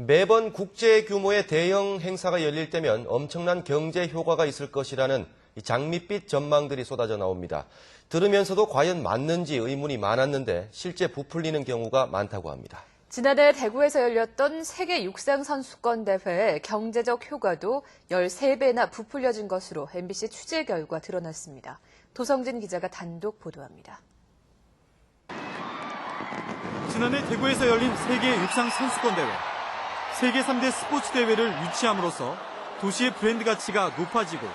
매번 국제 규모의 대형 행사가 열릴 때면 엄청난 경제 효과가 있을 것이라는 이 장밋빛 전망들이 쏟아져 나옵니다. 들으면서도 과연 맞는지 의문이 많았는데 실제 부풀리는 경우가 많다고 합니다. 지난해 대구에서 열렸던 세계 육상 선수권 대회의 경제적 효과도 13배나 부풀려진 것으로 MBC 취재 결과 드러났습니다. 도성진 기자가 단독 보도합니다. 지난해 대구에서 열린 세계 육상 선수권 대회. 세계 3대 스포츠 대회를 유치함으로써 도시의 브랜드 가치가 높아지고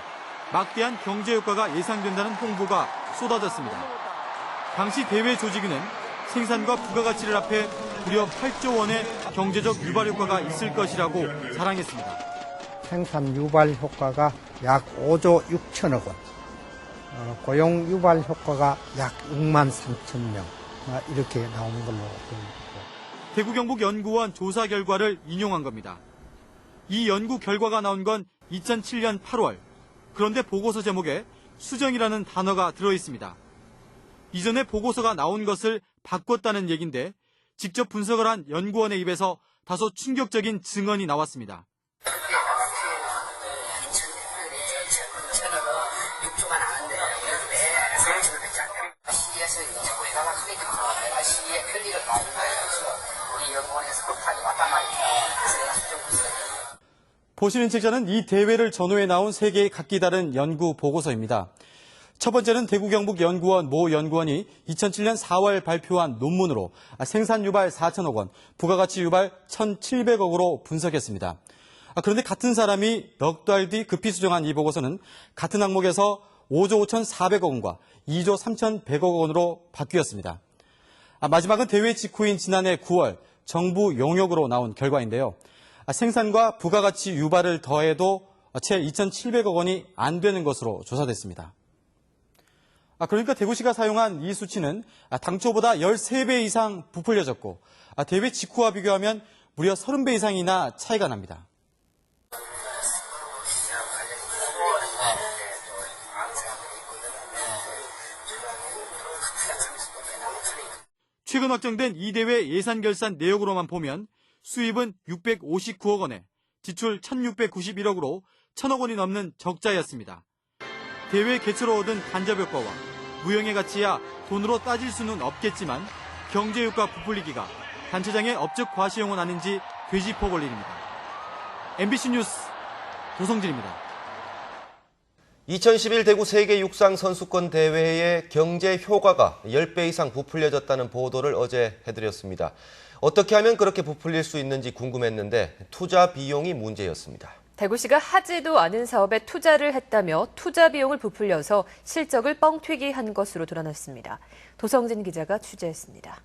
막대한 경제 효과가 예상된다는 홍보가 쏟아졌습니다. 당시 대회 조직위는 생산과 부가가치를 합해 무려 8조 원의 경제적 유발 효과가 있을 것이라고 자랑했습니다. 생산 유발 효과가 약 5조 6천억 원, 어, 고용 유발 효과가 약 6만 3천 명 어, 이렇게 나오는 걸로 보입니다. 대구 경북 연구원 조사 결과를 인용한 겁니다. 이 연구 결과가 나온 건 2007년 8월. 그런데 보고서 제목에 수정이라는 단어가 들어 있습니다. 이전에 보고서가 나온 것을 바꿨다는 얘긴데 직접 분석을 한 연구원의 입에서 다소 충격적인 증언이 나왔습니다. 보시는 책자는 이 대회를 전후에 나온 세 개의 각기 다른 연구 보고서입니다. 첫 번째는 대구 경북 연구원 모 연구원이 2007년 4월 발표한 논문으로 생산 유발 4천억 원, 부가가치 유발 1,700억으로 분석했습니다. 아, 그런데 같은 사람이 넉달뒤 급히 수정한 이 보고서는 같은 항목에서 5조 5,400억 원과 2조 3,100억 원으로 바뀌었습니다. 아, 마지막은 대회 직후인 지난해 9월 정부 용역으로 나온 결과인데요. 아, 생산과 부가가치 유발을 더해도 채 2,700억 원이 안 되는 것으로 조사됐습니다. 아, 그러니까 대구시가 사용한 이 수치는 아, 당초보다 13배 이상 부풀려졌고 아, 대회 직후와 비교하면 무려 30배 이상이나 차이가 납니다. 최근 확정된 이 대회 예산 결산 내역으로만 보면 수입은 659억 원에 지출 1691억으로 1000억 원이 넘는 적자였습니다. 대회 개최로 얻은 간접 효과와 무형의 가치야 돈으로 따질 수는 없겠지만 경제 효과 부풀리기가 단체장의 업적 과시용은 아닌지 되짚어 볼 일입니다. MBC 뉴스 도성진입니다. 2011 대구 세계 육상 선수권 대회의 경제 효과가 10배 이상 부풀려졌다는 보도를 어제 해드렸습니다. 어떻게 하면 그렇게 부풀릴 수 있는지 궁금했는데 투자 비용이 문제였습니다. 대구시가 하지도 않은 사업에 투자를 했다며 투자 비용을 부풀려서 실적을 뻥튀기 한 것으로 드러났습니다. 도성진 기자가 취재했습니다.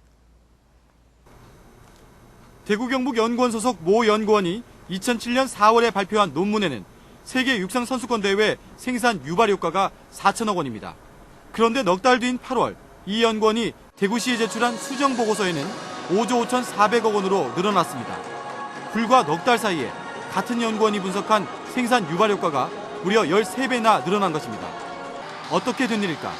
대구 경북 연구원 소속 모 연구원이 2007년 4월에 발표한 논문에는 세계 육상 선수권 대회 생산 유발 효과가 4천억 원입니다. 그런데 넉 달 뒤인 8월 이 연구원이 대구시에 제출한 수정 보고서에는 5조 5,400억 원으로 늘어났습니다. 불과 넉 달 사이에 같은 연구원이 분석한 생산 유발 효과가 무려 13배나 늘어난 것입니다. 어떻게 된 일일까?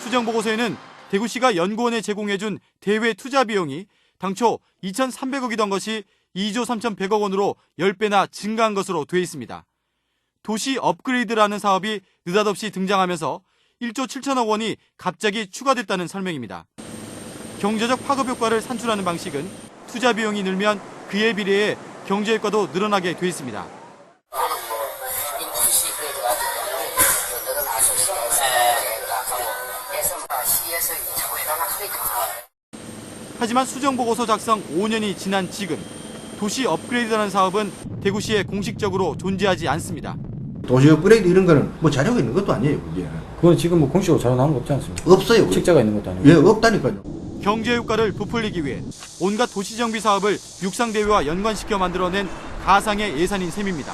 수정 보고서에는 대구시가 연구원에 제공해준 대회 투자 비용이 당초 2,300억이던 것이 2조 3,100억 원으로 10배나 증가한 것으로 돼 있습니다. 도시 업그레이드라는 사업이 느닷없이 등장하면서 1조 7천억 원이 갑자기 추가됐다는 설명입니다. 경제적 파급 효과를 산출하는 방식은 투자 비용이 늘면 그에 비례해 경제 효과도 늘어나게 돼 있습니다. 하지만 수정 보고서 작성 5년이 지난 지금 도시 업그레이드라는 사업은 대구시에 공식적으로 존재하지 않습니다. 도시 업그레이드 이런 거는 뭐 자료가 있는 것도 아니에요, 그게. 그건 지금 뭐 공식으로 자료 나온 거 없지 않습니까? 없어요. 그게. 책자가 있는 것도 아니고. 예, 없다니까요. 경제 효과를 부풀리기 위해 온갖 도시 정비 사업을 육상 대회와 연관시켜 만들어낸 가상의 예산인 셈입니다.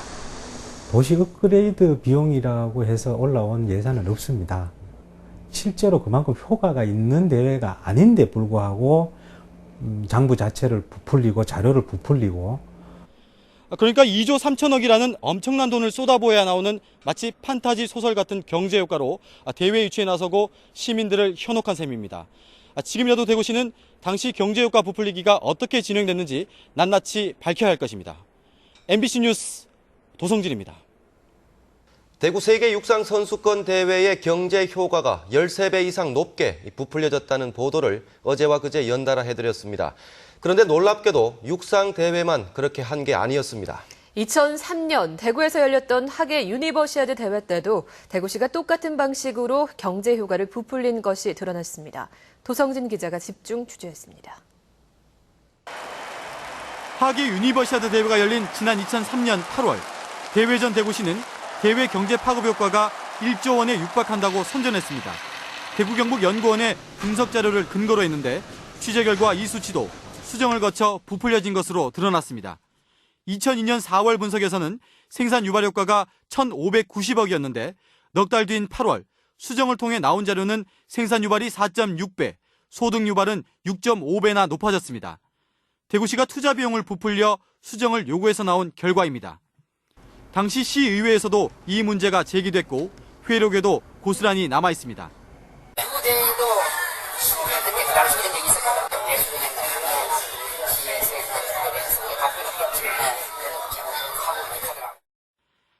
도시 업그레이드 비용이라고 해서 올라온 예산은 없습니다. 실제로 그만큼 효과가 있는 대회가 아닌데 불구하고 음, 장부 자체를 부풀리고 자료를 부풀리고 그러니까 2조 3천억이라는 엄청난 돈을 쏟아부어야 나오는 마치 판타지 소설 같은 경제 효과로 대회 유치에 나서고 시민들을 현혹한 셈입니다. 아, 지금이라도 대구시는 당시 경제효과 부풀리기가 어떻게 진행됐는지 낱낱이 밝혀야 할 것입니다. MBC 뉴스 도성진입니다. 대구 세계 육상 선수권 대회의 경제 효과가 13배 이상 높게 부풀려졌다는 보도를 어제와 그제 연달아 해드렸습니다. 그런데 놀랍게도 육상 대회만 그렇게 한 게 아니었습니다. 2003년 대구에서 열렸던 하계 유니버시아드 대회 때도 대구시가 똑같은 방식으로 경제 효과를 부풀린 것이 드러났습니다. 도성진 기자가 집중 취재했습니다. 하계 유니버시아드 대회가 열린 지난 2003년 8월 대회 전 대구시는 대회 경제 파급 효과가 1조 원에 육박한다고 선전했습니다. 대구 경북 연구원의 분석 자료를 근거로 했는데 취재 결과 이 수치도 수정을 거쳐 부풀려진 것으로 드러났습니다. 2002년 4월 분석에서는 생산 유발 효과가 1,590억이었는데 넉 달 뒤인 8월 수정을 통해 나온 자료는 생산 유발이 4.6배, 소득 유발은 6.5배나 높아졌습니다. 대구시가 투자 비용을 부풀려 수정을 요구해서 나온 결과입니다. 당시 시의회에서도 이 문제가 제기됐고 회록에도 고스란히 남아 있습니다.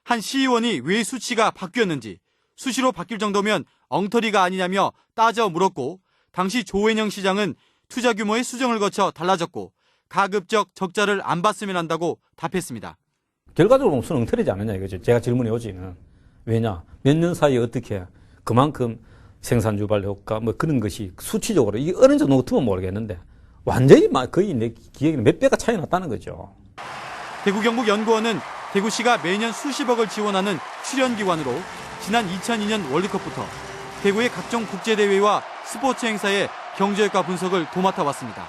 한 시의원이 왜 수치가 바뀌었는지 수시로 바뀔 정도면 엉터리가 아니냐며 따져 물었고 당시 조은영 시장은 투자 규모의 수정을 거쳐 달라졌고 가급적 적자를 안 봤으면 한다고 답했습니다. 결과적으로 수는 엉터리지 않느냐 이거죠. 제가 질문해 오지는. 왜냐? 몇 년 사이에 어떻게 그만큼 생산 유발 효과 뭐 그런 것이 수치적으로 이게 어느 정도 높으면 모르겠는데 완전히 막 거의 내 기억에는 몇 배가 차이 났다는 거죠. 대구 경북 연구원은 대구시가 매년 수십억을 지원하는 출연기관으로 지난 2002년 월드컵부터 대구의 각종 국제대회와 스포츠 행사의 경제효과 분석을 도맡아 왔습니다.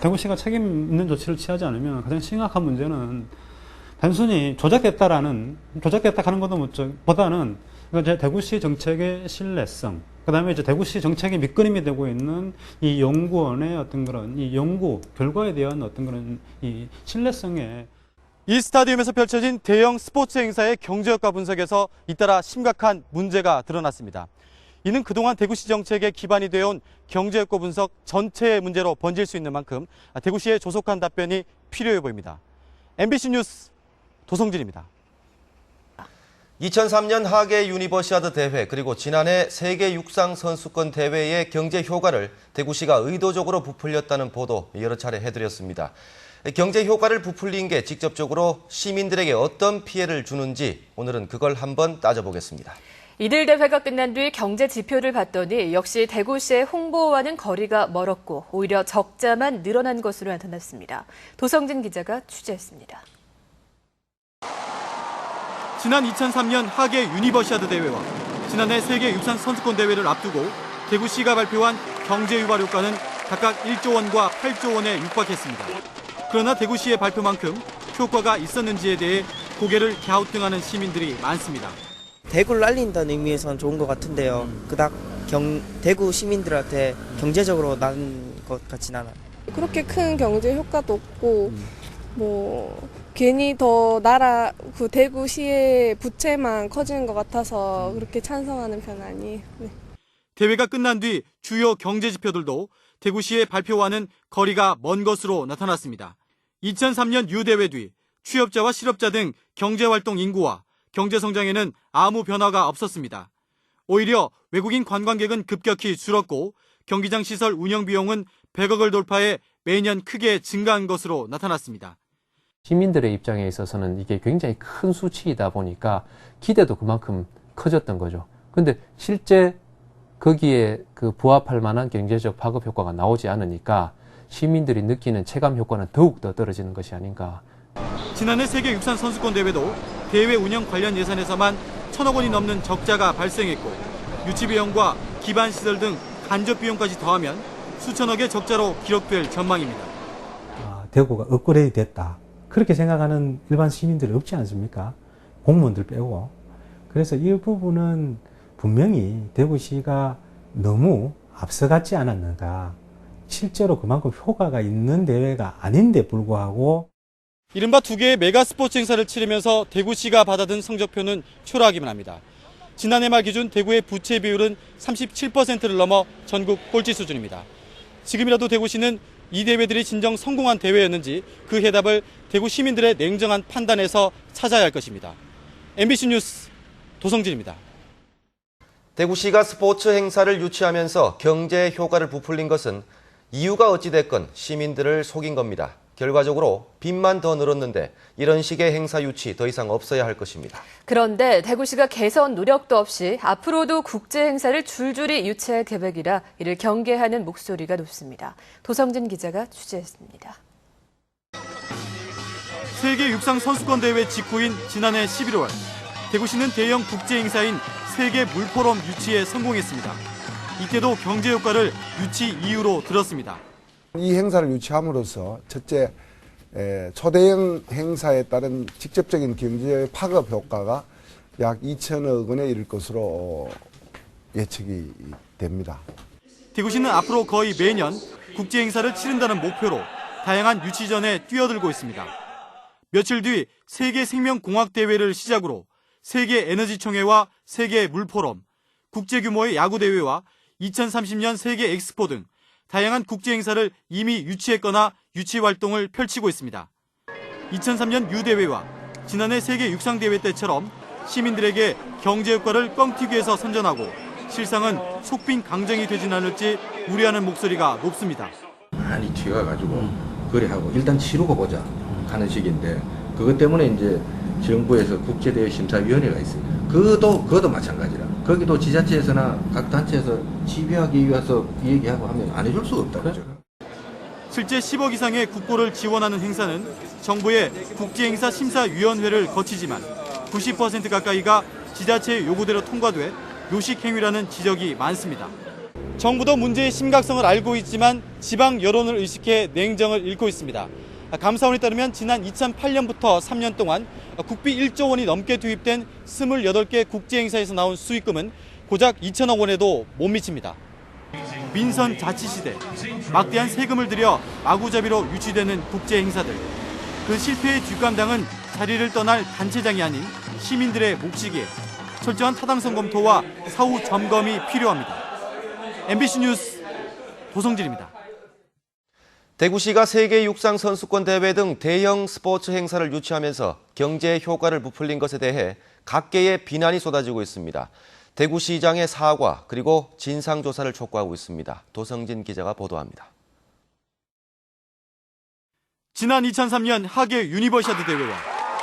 대구시가 책임 있는 조치를 취하지 않으면 가장 심각한 문제는 단순히 조작했다라는 조작했다 하는 것도 못- 보다는 이제 대구시 정책의 신뢰성, 그다음에 이제 대구시 정책의 밑그림이 되고 있는 이 연구원의 어떤 그런 이 연구 결과에 대한 어떤 그런 이 신뢰성에 이 스타디움에서 펼쳐진 대형 스포츠 행사의 경제효과 분석에서 잇따라 심각한 문제가 드러났습니다. 이는 그동안 대구시 정책의 기반이 되어 온 경제효과 분석 전체의 문제로 번질 수 있는 만큼 대구시의 조속한 답변이 필요해 보입니다. MBC 뉴스 도성진입니다. 2003년 하계 유니버시아드 대회 그리고 지난해 세계 육상 선수권 대회의 경제 효과를 대구시가 의도적으로 부풀렸다는 보도 여러 차례 해드렸습니다. 경제 효과를 부풀린 게 직접적으로 시민들에게 어떤 피해를 주는지 오늘은 그걸 한번 따져보겠습니다. 이들 대회가 끝난 뒤 경제 지표를 봤더니 역시 대구시의 홍보와는 거리가 멀었고 오히려 적자만 늘어난 것으로 나타났습니다. 도성진 기자가 취재했습니다. 지난 2003년 하계 유니버시아드 대회와 지난해 세계 육상 선수권 대회를 앞두고 대구시가 발표한 경제 유발 효과는 각각 1조 원과 8조 원에 육박했습니다. 그러나 대구시의 발표만큼 효과가 있었는지에 대해 고개를 갸우뚱하는 시민들이 많습니다. 대구를 알린다는 의미에서는 좋은 것 같은데요. 그닥 경, 대구 시민들한테 경제적으로 난 것 같진 않아요. 그렇게 큰 경제 효과도 없고 뭐 괜히 더 나라 그 대구시의 부채만 커지는 것 같아서 그렇게 찬성하는 편 아니에요. 네. 대회가 끝난 뒤 주요 경제 지표들도 대구시의 발표와는 거리가 먼 것으로 나타났습니다. 2003년 유대회 뒤 취업자와 실업자 등 경제활동 인구와 경제성장에는 아무 변화가 없었습니다. 오히려 외국인 관광객은 급격히 줄었고 경기장 시설 운영 비용은 100억을 돌파해 매년 크게 증가한 것으로 나타났습니다. 시민들의 입장에 있어서는 이게 굉장히 큰 수치이다 보니까 기대도 그만큼 커졌던 거죠. 근데 실제 거기에 그 부합할 만한 경제적 파급 효과가 나오지 않으니까 시민들이 느끼는 체감 효과는 더욱더 떨어지는 것이 아닌가. 지난해 세계 육상 선수권 대회도 대회 운영 관련 예산에서만 천억 원이 넘는 적자가 발생했고 유치 비용과 기반 시설 등 간접 비용까지 더하면 수천억의 적자로 기록될 전망입니다. 아, 대구가 업그레이드 됐다. 그렇게 생각하는 일반 시민들이 없지 않습니까? 공무원들 빼고. 그래서 이 부분은 분명히 대구시가 너무 앞서갔지 않았는가. 실제로 그만큼 효과가 있는 대회가 아닌데 불구하고 이른바 두 개의 메가 스포츠 행사를 치르면서 대구시가 받아든 성적표는 초라하기만 합니다. 지난해 말 기준 대구의 부채 비율은 37%를 넘어 전국 꼴찌 수준입니다. 지금이라도 대구시는 이 대회들이 진정 성공한 대회였는지 그 해답을 대구 시민들의 냉정한 판단에서 찾아야 할 것입니다. MBC 뉴스 도성진입니다. 대구시가 스포츠 행사를 유치하면서 경제 효과를 부풀린 것은 이유가 어찌됐건 시민들을 속인 겁니다. 결과적으로 빚만 더 늘었는데 이런 식의 행사 유치 더 이상 없어야 할 것입니다. 그런데 대구시가 개선 노력도 없이 앞으로도 국제 행사를 줄줄이 유치할 계획이라 이를 경계하는 목소리가 높습니다. 도성진 기자가 취재했습니다. 세계 육상 선수권 대회 직후인 지난해 11월 대구시는 대형 국제 행사인 세계 물포럼 유치에 성공했습니다. 이때도 경제 효과를 유치 이유로 들었습니다. 이 행사를 유치함으로써 첫째 에, 초대형 행사에 따른 직접적인 경제 파급 효과가 약 2천억 원에 이를 것으로 예측이 됩니다. 대구시는 앞으로 거의 매년 국제 행사를 치른다는 목표로 다양한 유치전에 뛰어들고 있습니다. 며칠 뒤 세계 생명공학 대회를 시작으로 세계 에너지 총회와 세계 물포럼, 국제 규모의 야구 대회와 2030년 세계 엑스포 등 다양한 국제 행사를 이미 유치했거나 유치 활동을 펼치고 있습니다. 2003년 유대회와 지난해 세계 육상대회 때처럼 시민들에게 경제 효과를 뻥튀기 해서 선전하고 실상은 속빈 강정이 되진 않을지 우려하는 목소리가 높습니다. 많이 튀어가지고 거래하고 일단 치르고 보자 하는 식인데 그것 때문에 이제 정부에서 국제대회 심사위원회가 있습니다. 그것도 그것도 마찬가지라. 거기도 지자체에서나 각 단체에서 지배하기 위해서 얘기하고 하면 안 해줄 수가 없다. 그죠? 실제 10억 이상의 국고를 지원하는 행사는 정부의 국제행사 심사위원회를 거치지만 90% 가까이가 지자체의 요구대로 통과돼 요식행위라는 지적이 많습니다. 정부도 문제의 심각성을 알고 있지만 지방 여론을 의식해 냉정을 잃고 있습니다. 감사원에 따르면 지난 2008년부터 3년 동안 국비 1조 원이 넘게 투입된 28개 국제행사에서 나온 수익금은 고작 2천억 원에도 못 미칩니다. 민선 자치시대, 막대한 세금을 들여 마구잡이로 유치되는 국제 행사들. 그 실패의 뒷감당은 자리를 떠날 단체장이 아닌 시민들의 몫이기에 철저한 타당성 검토와 사후 점검이 필요합니다. MBC 뉴스 도성진입니다. 대구시가 세계 육상 선수권 대회 등 대형 스포츠 행사를 유치하면서 경제 효과를 부풀린 것에 대해 각계의 비난이 쏟아지고 있습니다. 대구시장의 사과 그리고 진상 조사를 촉구하고 있습니다. 도성진 기자가 보도합니다. 지난 2003년 하계 유니버시아드 대회와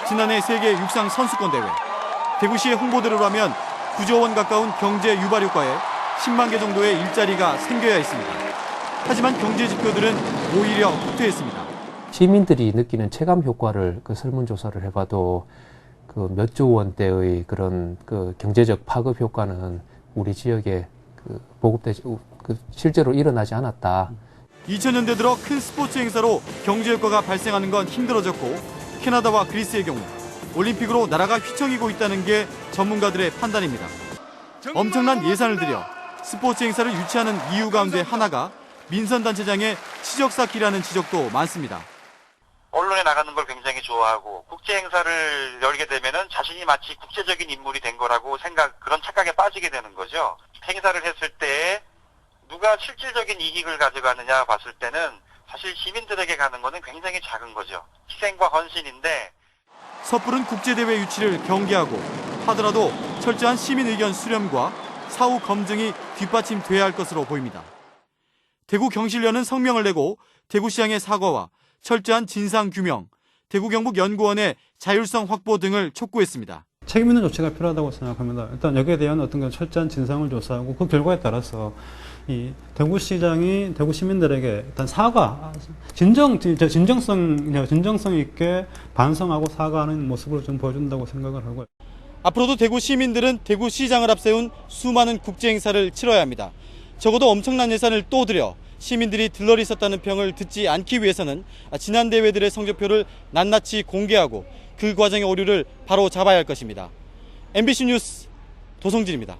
지난해 세계 육상 선수권 대회, 대구시의 홍보대로라면 9조 원 가까운 경제 유발 효과에 10만 개 정도의 일자리가 생겨야 했습니다. 하지만 경제 지표들은 오히려 후퇴했습니다. 시민들이 느끼는 체감 효과를 그 설문조사를 해봐도 그 몇 조 원대의 그런 그 경제적 파급 효과는 우리 지역에 그 보급되지 그 실제로 일어나지 않았다. 2000년대 들어 큰 스포츠 행사로 경제 효과가 발생하는 건 힘들어졌고 캐나다와 그리스의 경우 올림픽으로 나라가 휘청이고 있다는 게 전문가들의 판단입니다. 엄청난 예산을 들여 스포츠 행사를 유치하는 이유 가운데 하나가 민선단체장의 치적 쌓기라는 지적도 많습니다. 언론에 나가는 걸 굉장히 좋아하고 국제 행사를 열게 되면은 자신이 마치 국제적인 인물이 된 거라고 생각 그런 착각에 빠지게 되는 거죠. 행사를 했을 때 누가 실질적인 이익을 가져가느냐 봤을 때는 사실 시민들에게 가는 거는 굉장히 작은 거죠. 희생과 헌신인데 섣부른 국제대회 유치를 경계하고 하더라도 철저한 시민 의견 수렴과 사후 검증이 뒷받침돼야 할 것으로 보입니다. 대구 경실련은 성명을 내고 대구시장의 사과와 철저한 진상 규명, 대구 경북 연구원의 자율성 확보 등을 촉구했습니다. 책임 있는 조치가 필요하다고 생각합니다. 일단 여기에 대한 어떤 그 철저한 진상을 조사하고 그 결과에 따라서 이 대구시장이 대구 시민들에게 일단 사과, 진정, 진- 진정성, 진정성 있게 반성하고 사과하는 모습을 좀 보여준다고 생각을 하고요. 앞으로도 대구 시민들은 대구시장을 앞세운 수많은 국제 행사를 치러야 합니다. 적어도 엄청난 예산을 또 들여 시민들이 들러리 썼다는 평을 듣지 않기 위해서는 지난 대회들의 성적표를 낱낱이 공개하고 그 과정의 오류를 바로 잡아야 할 것입니다. MBC 뉴스 도성진입니다.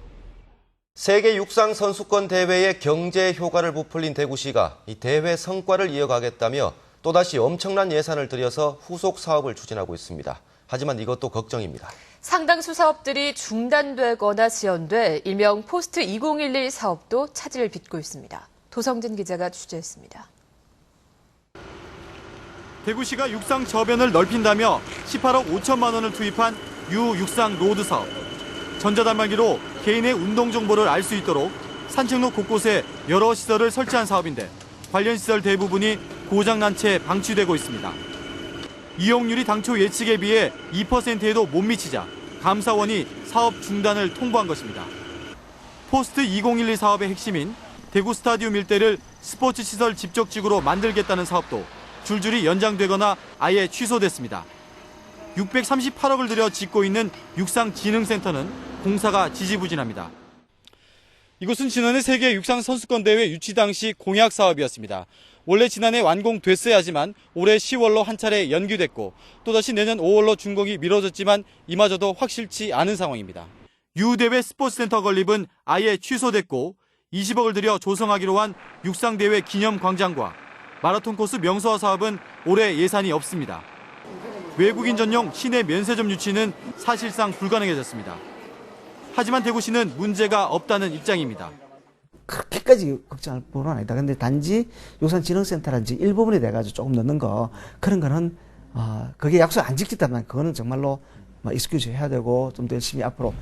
세계 육상 선수권 대회의 경제 효과를 부풀린 대구시가 이 대회 성과를 이어가겠다며 또다시 엄청난 예산을 들여서 후속 사업을 추진하고 있습니다. 하지만 이것도 걱정입니다. 상당수 사업들이 중단되거나 지연돼 일명 포스트 2011 사업도 차질을 빚고 있습니다. 도성진 기자가 취재했습니다. 대구시가 육상 저변을 넓힌다며 18억 5천만 원을 투입한 유 육상 로드 사업. 전자단말기로 개인의 운동 정보를 알 수 있도록 산책로 곳곳에 여러 시설을 설치한 사업인데 관련 시설 대부분이 고장난 채 방치되고 있습니다. 이용률이 당초 예측에 비해 2%에도 못 미치자 감사원이 사업 중단을 통보한 것입니다. 포스트 2012 사업의 핵심인 대구 스타디움 일대를 스포츠 시설 집적지구로 만들겠다는 사업도 줄줄이 연장되거나 아예 취소됐습니다. 638억을 들여 짓고 있는 육상진흥센터는 공사가 지지부진합니다. 이곳은 지난해 세계 육상 선수권 대회 유치 당시 공약 사업이었습니다. 원래 지난해 완공됐어야 하지만 올해 10월로 한 차례 연기됐고 또다시 내년 5월로 준공이 미뤄졌지만 이마저도 확실치 않은 상황입니다. 유대회 스포츠센터 건립은 아예 취소됐고 20억을 들여 조성하기로 한 육상대회 기념광장과 마라톤 코스 명소화 사업은 올해 예산이 없습니다. 외국인 전용 시내 면세점 유치는 사실상 불가능해졌습니다. 하지만 대구시는 문제가 없다는 입장입니다. 그렇게까지 걱정할 부분은 아니다. 근데 단지 유산진흥센터라든지 일부분이 돼가지고 조금 넣는 거 그런 거는 어, 그게 약속 안 지켰다면 그거는 정말로 뭐 익스큐즈 해야 되고 좀 더 열심히 앞으로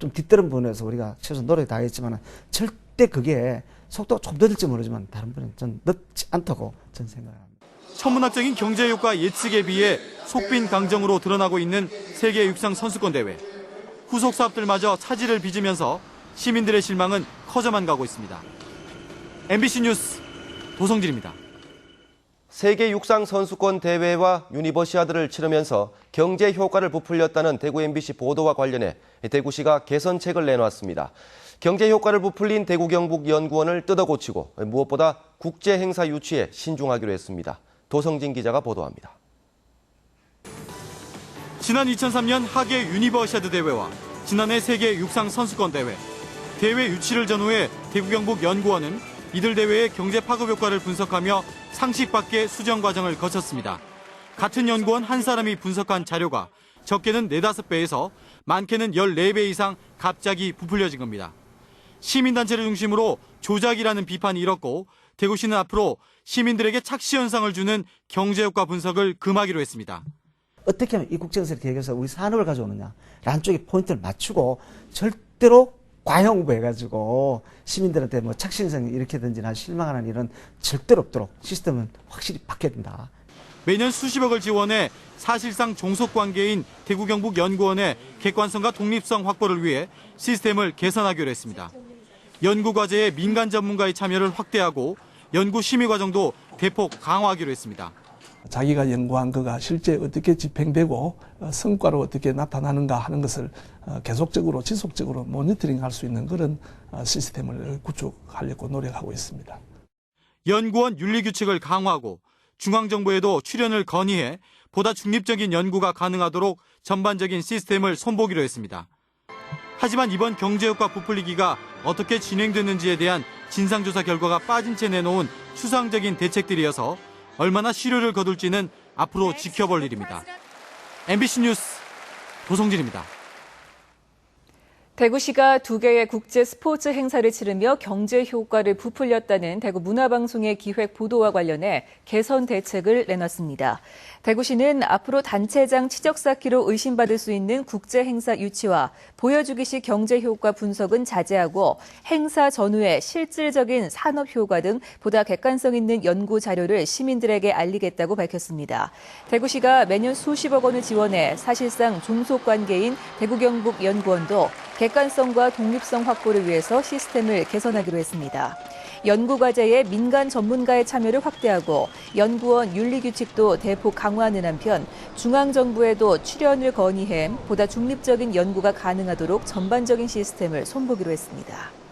좀 뒤따른 부분에서 우리가 최소한 노력 다하겠지만 절대 그게 속도가 좀더 될지 모르지만 다른 분은 전 늦지 않다고 전 생각합니다. 천문학적인 경제 효과 예측에 비해 속빈 강정으로 드러나고 있는 세계 육상 선수권 대회. 후속 사업들마저 차질을 빚으면서 시민들의 실망은 커져만 가고 있습니다. MBC 뉴스 도성진입니다. 세계 육상 선수권 대회와 유니버시아드를 치르면서 경제 효과를 부풀렸다는 대구 MBC 보도와 관련해 대구시가 개선책을 내놓았습니다. 경제 효과를 부풀린 대구 경북 연구원을 뜯어고치고 무엇보다 국제 행사 유치에 신중하기로 했습니다. 도성진 기자가 보도합니다. 지난 2003년 하계 유니버시아드 대회와 지난해 세계 육상 선수권 대회, 대회 유치를 전후해 대구 경북 연구원은 이들 대회의 경제 파급 효과를 분석하며 상식 밖의 수정 과정을 거쳤습니다. 같은 연구원 한 사람이 분석한 자료가 적게는 4, 5배에서 많게는 14배 이상 갑자기 부풀려진 겁니다. 시민단체를 중심으로 조작이라는 비판이 일었고 대구시는 앞으로 시민들에게 착시 현상을 주는 경제효과 분석을 금하기로 했습니다. 어떻게 하면 이 국제건설을 계획해서 우리 산업을 가져오느냐 라는 쪽에 포인트를 맞추고 절대로 과형 홍보해가지고 시민들한테 뭐 착신성 일으키든지나 실망하는 일은 절대로 없도록 시스템은 확실히 바뀌어야 된다. 매년 수십억을 지원해 사실상 종속관계인 대구 경북 연구원의 객관성과 독립성 확보를 위해 시스템을 개선하기로 했습니다. 연구 과제에 민간 전문가의 참여를 확대하고 연구 심의 과정도 대폭 강화하기로 했습니다. 자기가 연구한 거가 실제 어떻게 집행되고 어, 성과로 어떻게 나타나는가 하는 것을 어, 계속적으로 지속적으로 모니터링 할 수 있는 그런 어, 시스템을 구축하려고 노력하고 있습니다. 연구원 윤리규칙을 강화하고 중앙정부에도 출연을 건의해 보다 중립적인 연구가 가능하도록 전반적인 시스템을 손보기로 했습니다. 하지만 이번 경제효과 부풀리기가 어떻게 진행됐는지에 대한 진상조사 결과가 빠진 채 내놓은 추상적인 대책들이어서 얼마나 실효를 거둘지는 앞으로 지켜볼 일입니다. MBC 뉴스 도성진입니다. 대구시가 두 개의 국제 스포츠 행사를 치르며 경제 효과를 부풀렸다는 대구 문화방송의 기획 보도와 관련해 개선 대책을 내놨습니다. 대구시는 앞으로 단체장 치적 쌓기로 의심받을 수 있는 국제 행사 유치와 보여주기식 경제 효과 분석은 자제하고 행사 전후의 실질적인 산업 효과 등 보다 객관성 있는 연구 자료를 시민들에게 알리겠다고 밝혔습니다. 대구시가 매년 수십억 원을 지원해 사실상 종속 관계인 대구 경북 연구원도 객관성과 독립성 확보를 위해서 시스템을 개선하기로 했습니다. 연구 과제에 민간 전문가의 참여를 확대하고 연구원 윤리 규칙도 대폭 강화하는 한편 중앙 정부에도 출연을 건의해 보다 중립적인 연구가 가능하도록 전반적인 시스템을 손보기로 했습니다.